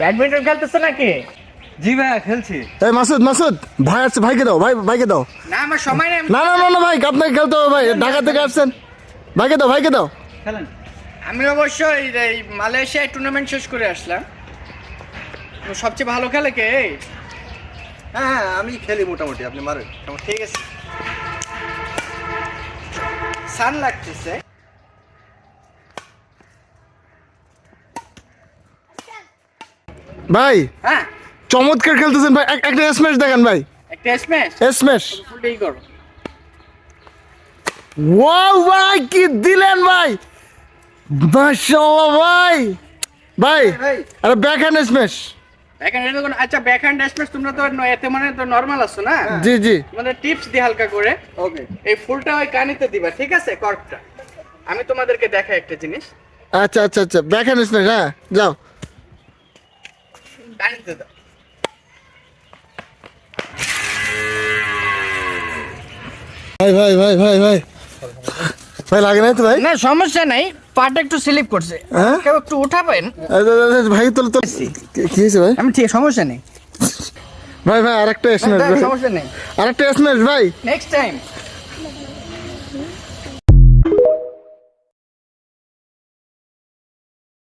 Badminton খেলতেছে নাকি? জি ভাইয়া খেলছি। এই মাসুদ মাসুদ ভাই আসছে ভাইকে দাও ভাই ভাইকে দাও। না আমার সময় নেই না না না না ভাই আপনাকে খেলতে হবে ভাই। ঢাকা থেকে আসছেন। ভাইকে দাও ভাইকে দাও। খেলেন? আমি অবশ্যই এই মালয়েশিয়ায় টুর্নামেন্ট শেষ করে আসলাম। সবচেয়ে ভালো খেলে কে? হ্যাঁ হ্যাঁ আমি খেলি মোটামুটি আপনি মারেন। ঠিক আছে। সান লাগতেছে। ভাই হ্যাঁ। চমৎকার খেলতেছেন ভাই। একটা স্ম্যাশ দেখেন ভাই। একটা স্ম্যাশ স্ম্যাশ ফুলটাই করো। ওয়াও ভাই কি দিলেন ভাই। মাশাআল্লাহ ভাই। ভাই আরে ব্যাক হ্যান্ড স্ম্যাশ আচ্ছা ব্যাক হ্যান্ড স্ম্যাশ তোমরা তো এতে মানে তো নর্মাল আছো না? জি জি। তোমাদের টিপস দি হালকা করে। ওকে। এই ফুলটা ওই কানিতে দিবা ঠিক আছে? কর্কটা। আমি তোমাদেরকে দেখাই একটা জিনিস। আচ্ছা আচ্ছা আচ্ছা। ব্যাক হ্যান্ড স্ম্যাশ হ্যাঁ যাও। দাও ভাই ভাই ভাই ভাই ভাই ভাই লাগে না তো ভাই না সমস্যা নাই পাটা একটু স্লিপ করছে হ্যাঁ? কেউ একটু উঠাবেন ভাই তোল তোল কি- হয়েছে ভাই আমি ঠিক সমস্যা নেই ভাই ভাই আরেকটা ভাই সমস্যা নেই আরেকটা স্ম্যাশ ভাই নেক্সট টাইম